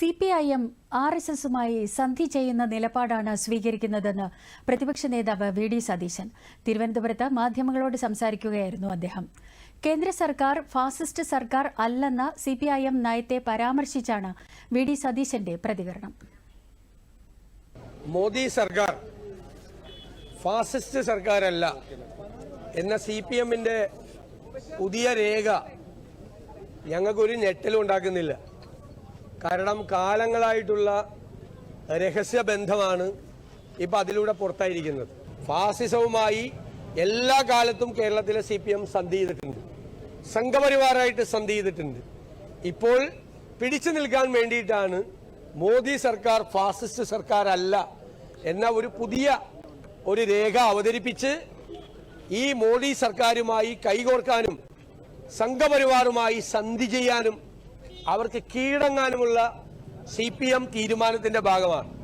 C P I M R S S സന്ധി ചെയ്യുന്ന നിലപാടാണ് സ്വീകരിക്കുന്നതെന്ന് പ്രതിപക്ഷ നേതാവ് വി ഡി സതീശൻ. തിരുവനന്തപുരത്ത് മാധ്യമങ്ങളോട് സംസാരിക്കുകയായിരുന്നു അദ്ദേഹം. കേന്ദ്ര സർക്കാർ ഫാസിസ്റ്റ് സർക്കാർ അല്ലെന്ന സി പി ഐ എം നയത്തെ പരാമർശിച്ചാണ് വി ഡി സതീശന്റെ പ്രതികരണം. മോദി സർക്കാർ ഫാസിസ്റ്റ് സർക്കാരല്ല എന്ന സി പി എമ്മിന്റെ പുതിയ രേഖ ഞങ്ങൾക്കൊരു ഞെട്ടലും ഉണ്ടാക്കുന്നില്ല. കാരണം കാലങ്ങളായിട്ടുള്ള രഹസ്യബന്ധമാണ് ഇപ്പം അതിലൂടെ പുറത്തായിരിക്കുന്നത്. ഫാസിസവുമായി എല്ലാ കാലത്തും കേരളത്തിലെ സി പി എം സന്ധി ചെയ്തിട്ടുണ്ട്. സംഘപരിവാറായിട്ട് സന്ധി ചെയ്തിട്ടുണ്ട്. ഇപ്പോൾ പിടിച്ചു നിൽക്കാൻ വേണ്ടിയിട്ടാണ് മോദി സർക്കാർ ഫാസിസ്റ്റ് സർക്കാരല്ല എന്ന ഒരു പുതിയ ഒരു രേഖ അവതരിപ്പിച്ച് ഈ മോദി സർക്കാരുമായി കൈകോർക്കാനും സംഘപരിവാറുമായി സന്ധി ചെയ്യാനും അവർക്ക് കീഴടങ്ങാനുമുള്ള സി പി എം തീരുമാനത്തിന്റെ ഭാഗമാണ്.